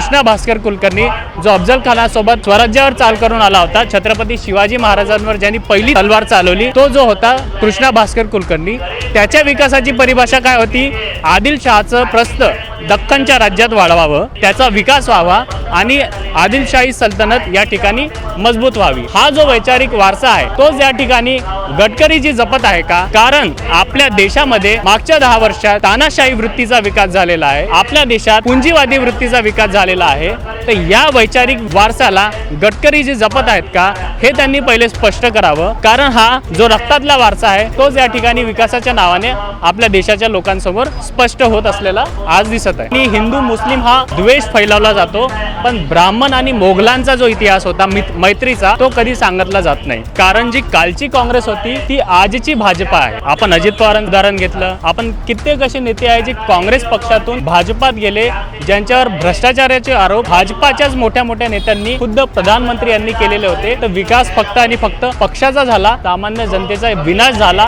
कृष्णा भास्कर कुलकर्णी जो अफजल खानासोबत स्वराज्यावर चाल करून आला होता. छत्रपती शिवाजी महाराजांवर ज्यांनी पहिली तलवार चालवली तो जो होता कृष्णा भास्कर कुलकर्णी. त्याच्या विकासाची परिभाषा काय होती? आदिलशहाचं प्रस्थ. दख्खनच्या राज्यात वाढवावं त्याचा विकास व्हावा आणि आदिलशाही सल्तनत या ठिकाणी मजबूत व्हावी. हा जो वैचारिक वारसा आहे तोच या ठिकाणी गडकरी जी जपत आहे का? कारण आपल्या देशामध्ये मागच्या दहा वर्षात तानाशाही वृत्तीचा विकास झालेला आहे आपल्या देशात पुंजीवादी वृत्तीचा विकास झालेला आहे. तर या वैचारिक वारसाला गडकरी जी जपत आहेत का? हे त्यांनी पहिले स्पष्ट करावं. कारण हा जो रक्तातला वारसा आहे तोच या ठिकाणी विकासाच्या नावाने आपल्या देशाच्या लोकांसमोर स्पष्ट होत असलेला आज दिसत आहे. आणि हिंदू मुस्लिम हा द्वेष फैलावला जातो पण ब्राह्मण आणि मोगलांचा जो इतिहास होता मैत्रीचा तो कधी सांगितला जात नाही. कारण जी कालची काँग्रेस होती ती आजची भाजपा आहे. आपण अजित पवारांचं उदाहरण घेतलं. आपण कित्येक असे नेते आहे जे काँग्रेस पक्षातून भाजपात गेले ज्यांच्यावर भ्रष्टाचाराचे आरोप भाजपाच्याच मोठ्या मोठ्या नेत्यांनी खुद्द प्रधानमंत्री यांनी केलेले होते. तर विकास फक्त आणि फक्त पक्षाचा झाला. सामान्य जनतेचा विनाश झाला.